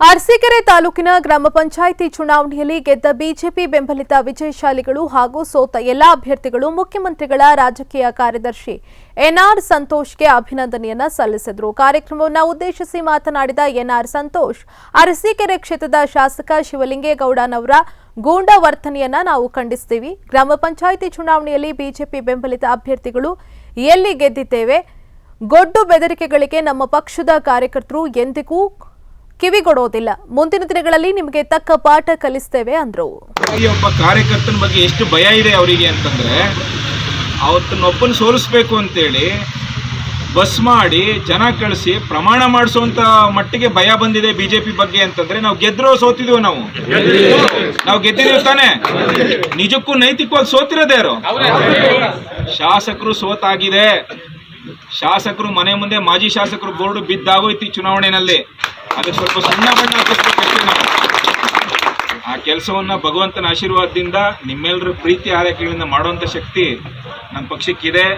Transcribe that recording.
ಅರಸೀಕೆರೆ ತಾಲೂಕಿನ ಗ್ರಾಮ ಪಂಚಾಯಿತಿ ಚುನಾವಣೆಯಲ್ಲಿ ಗೆದ್ದ ಬಿಜೆಪಿ ಬೆಂಬಲಿತ ವಿಜಯಶಾಲಿಗಳು ಹಾಗೂ ಸೋತ ಎಲ್ಲಾ ಅಭ್ಯರ್ಥಿಗಳು ಮುಖ್ಯಮಂತ್ರಿಗಳ ರಾಜಕೀಯ ಕಾರ್ಯದರ್ಶಿ ಎನ್ಆರ್ ಸಂತೋಷ್ಗೆ ಅಭಿನಂದನೆಯನ್ನ ಸಲ್ಲಿಸಿದರು. ಕಾರ್ಯಕ್ರಮವನ್ನು ಉದ್ದೇಶಿಸಿ ಮಾತನಾಡಿದ ಎನ್ಆರ್ ಸಂತೋಷ್, ಅರಸೀಕೆರೆ ಕ್ಷೇತ್ರದ ಶಾಸಕ ಶಿವಲಿಂಗೇಗೌಡನವರ ಗೂಂಡ ವರ್ತನೆಯನ್ನ ನಾವು ಖಂಡಿಸ್ತೀವಿ. ಗ್ರಾಮ ಪಂಚಾಯಿತಿ ಚುನಾವಣೆಯಲ್ಲಿ ಬಿಜೆಪಿ ಬೆಂಬಲಿತ ಅಭ್ಯರ್ಥಿಗಳು ಎಲ್ಲಿ ಗೆದ್ದಿದ್ದೇವೆ, ಗೊಡ್ಡು ಬೆದರಿಕೆಗಳಿಗೆ ನಮ್ಮ ಪಕ್ಷದ ಕಾರ್ಯಕರ್ತರು ಎಂದಿಗೂ ಕಿವಿಗೊಡೋದಿಲ್ಲ ಮುಂದಿನ ದಿನಗಳಲ್ಲಿ ನಿಮಗೆ ತಕ್ಕ ಪಾಠ ಕಲಿಸ್ತೇವೆ ಅಂದ್ರು. ಒಬ್ಬ ಕಾರ್ಯಕರ್ತನ ಬಗ್ಗೆ ಎಷ್ಟು ಭಯ ಇದೆ ಅವರಿಗೆ ಅಂತಂದ್ರೆ, ಅವತ್ತನ್ನೊಬ್ಬನ ಸೋಲಿಸ್ಬೇಕು ಅಂತೇಳಿ ಬಸ್ ಮಾಡಿ ಜನ ಕಳಿಸಿ ಪ್ರಮಾಣ ಮಾಡಿಸುವಂತ ಮಟ್ಟಿಗೆ ಭಯ ಬಂದಿದೆ ಬಿಜೆಪಿ ಬಗ್ಗೆ ಅಂತಂದ್ರೆ, ನಾವು ಗೆದ್ರೋ ಸೋತಿದೀವಿ ನಾವು? ನಾವು ಗೆದ್ದಿದ್ದೀವಿ ತಾನೆ? ನಿಜಕ್ಕೂ ನೈತಿಕವಾಗಿ ಸೋತಿರೋದೇ ಯಾರು? ಶಾಸಕರು ಸೋತಾಗಿದೆ. ಶಾಸಕರು ಮನೆ ಮುಂದೆ ಮಾಜಿ ಶಾಸಕರು ಬೋರ್ಡ್ ಬಿದ್ದಾಗೋಯ್ತು ಚುನಾವಣೆಯಲ್ಲಿ. ಅದಕ್ಕೆ ಸ್ವಲ್ಪ ಸಣ್ಣ ಬಣ್ಣ ಹಚ್ಚಿಸ್ಬೇಕಷ್ಟೇ ಆ ಕೆಲಸವನ್ನ ಭಗವಂತನ ಆಶೀರ್ವಾದದಿಂದ ನಿಮ್ಮೆಲ್ಲರ ಪ್ರೀತಿ ಆರೈಕೆಗಳಿಂದ ಮಾಡುವಂತ ಶಕ್ತಿ ನಮ್ಮ ಪಕ್ಷಕ್ಕಿದೆ.